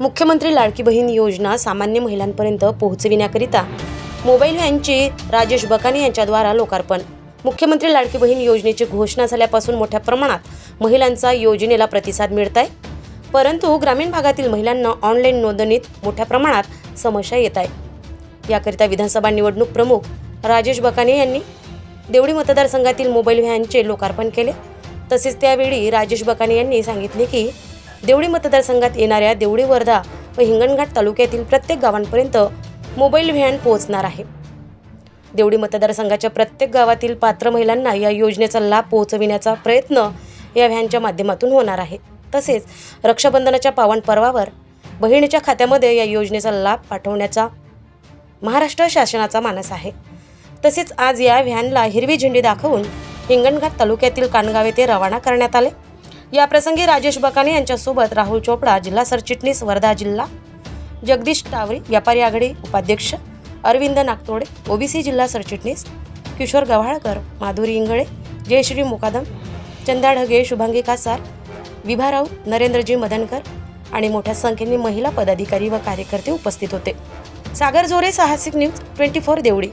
मुख्यमंत्री लाडकी बहीण योजना सामान्य महिलांपर्यंत पोहोचविण्याकरिता मोबाईल व्हॅनचे राजेश बकाने यांच्याद्वारा लोकार्पण. मुख्यमंत्री लाडकी बहीण योजनेची घोषणा झाल्यापासून मोठ्या प्रमाणात महिलांचा योजनेला प्रतिसाद मिळत आहे परंतु ग्रामीण भागातील महिलांना ऑनलाईन नोंदणीत मोठ्या प्रमाणात समस्या येत आहे याकरिता विधानसभा निवडणूक प्रमुख राजेश बकाने यांनी देवडी मतदारसंघातील मोबाईल व्हॅनचे लोकार्पण केले. तसेच त्यावेळी राजेश बकाने यांनी सांगितले की देवडी मतदारसंघात येणाऱ्या देवडी वर्धा व हिंगणघाट तालुक्यातील प्रत्येक गावांपर्यंत मोबाईल व्हॅन पोहोचणार आहे. देवडी मतदारसंघाच्या प्रत्येक गावातील पात्र महिलांना या योजनेचा लाभ पोहोचविण्याचा प्रयत्न या व्हॅनच्या माध्यमातून होणार आहे. तसेच रक्षाबंधनाच्या पावन पर्वावर बहिणीच्या खात्यामध्ये या योजनेचा लाभ पाठवण्याचा महाराष्ट्र शासनाचा मानस आहे. तसेच आज या व्हॅनला हिरवी झेंडी दाखवून हिंगणघाट तालुक्यातील कानगाव येथे रवाना करण्यात आले. या प्रसंगी राजेश बकाने यांच्यासोबत राहुल चोपडा जिल्हा सरचिटणीस वर्धा जिल्हा जगदीश टावरे व्यापारी आघाडी उपाध्यक्ष अरविंद नागतोडे ओबीसी जिल्हा सरचिटणीस किशोर गव्हाळकर माधुरी इंगळे जयश्री मुकादम चंदा ढगे शुभांगी कासार विभा राऊत नरेंद्रजी मदनकर आणि मोठ्या संख्येने महिला पदाधिकारी व कार्यकर्ते उपस्थित होते. सागर जोरे साहसिक न्यूज ट्वेंटी फोर देवडी.